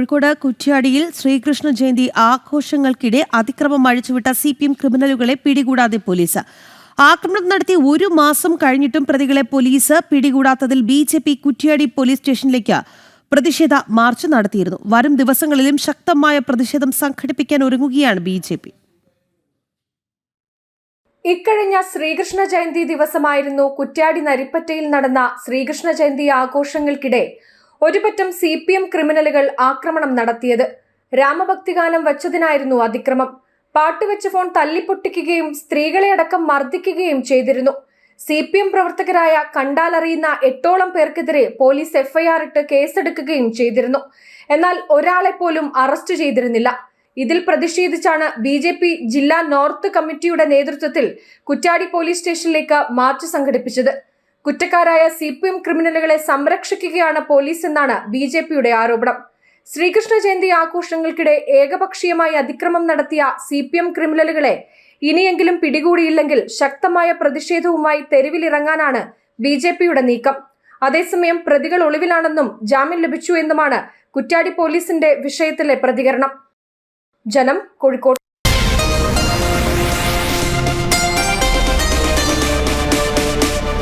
കോഴിക്കോട് കുറ്റ്യാടിയിൽ ശ്രീകൃഷ്ണ ജയന്തി ആഘോഷങ്ങൾക്കിടെ അതിക്രമം അഴിച്ചുവിട്ട സി പി എം ക്രിമിനലുകളെ പിടികൂടാതെ പോലീസ്. ആക്രമണം നടത്തി ഒരു മാസം കഴിഞ്ഞിട്ടും പ്രതികളെ police പിടികൂടാത്തതിൽ B J P Kuttiadi police സ്റ്റേഷനിലേക്ക് പ്രതിഷേധ മാർച്ച് നടത്തിയിരുന്നു. വരും ദിവസങ്ങളിലും ശക്തമായ പ്രതിഷേധം സംഘടിപ്പിക്കാൻ ഒരുങ്ങുകയാണ് ബി ജെ പി ഇക്കഴിഞ്ഞ ശ്രീകൃഷ്ണ ജയന്തി ദിവസമായിരുന്നു കുറ്റ്യാടി നരിപ്പറ്റയിൽ നടന്ന ശ്രീകൃഷ്ണ ജയന്തി ആഘോഷങ്ങൾക്കിടെ ഒരുപറ്റം സി പി എം ക്രിമിനലുകൾ ആക്രമണം നടത്തിയത്. രാമഭക്തിഗാനം വച്ചതിനായിരുന്നു അതിക്രമം. പാട്ടുവെച്ച് ഫോൺ തല്ലിപ്പൊട്ടിക്കുകയും സ്ത്രീകളെ അടക്കം മർദ്ദിക്കുകയും ചെയ്തിരുന്നു. സി പി എം പ്രവർത്തകരായ കണ്ടാലറിയുന്ന എട്ടോളം പേർക്കെതിരെ പോലീസ് എഫ്ഐആർ ഇട്ട് കേസെടുക്കുകയും ചെയ്തിരുന്നു. എന്നാൽ ഒരാളെ പോലും അറസ്റ്റ് ചെയ്തിരുന്നില്ല. ഇതിൽ പ്രതിഷേധിച്ചാണ് ബി ജെ പി ജില്ലാ നോർത്ത് കമ്മിറ്റിയുടെ നേതൃത്വത്തിൽ കുറ്റാടി പോലീസ് സ്റ്റേഷനിലേക്ക് മാർച്ച് സംഘടിപ്പിച്ചത്. കുറ്റക്കാരായ സി പി എം ക്രിമിനലുകളെ സംരക്ഷിക്കുകയാണ് പോലീസ് എന്നാണ് ബി ജെ പിയുടെ ആരോപണം. ശ്രീകൃഷ്ണ ജയന്തി ആഘോഷങ്ങൾക്കിടെ ഏകപക്ഷീയമായി അതിക്രമം നടത്തിയ സി പി എം ക്രിമിനലുകളെ ഇനിയെങ്കിലും പിടികൂടിയില്ലെങ്കിൽ ശക്തമായ പ്രതിഷേധവുമായി തെരുവിലിറങ്ങാനാണ് ബി ജെ പിയുടെ നീക്കം. അതേസമയം പ്രതികൾ ഒളിവിലാണെന്നും ജാമ്യം ലഭിച്ചു എന്നുമാണ് കുറ്റാടി പോലീസിന്റെ വിഷയത്തിലെ പ്രതികരണം. ജനം കോഴിക്കോട്.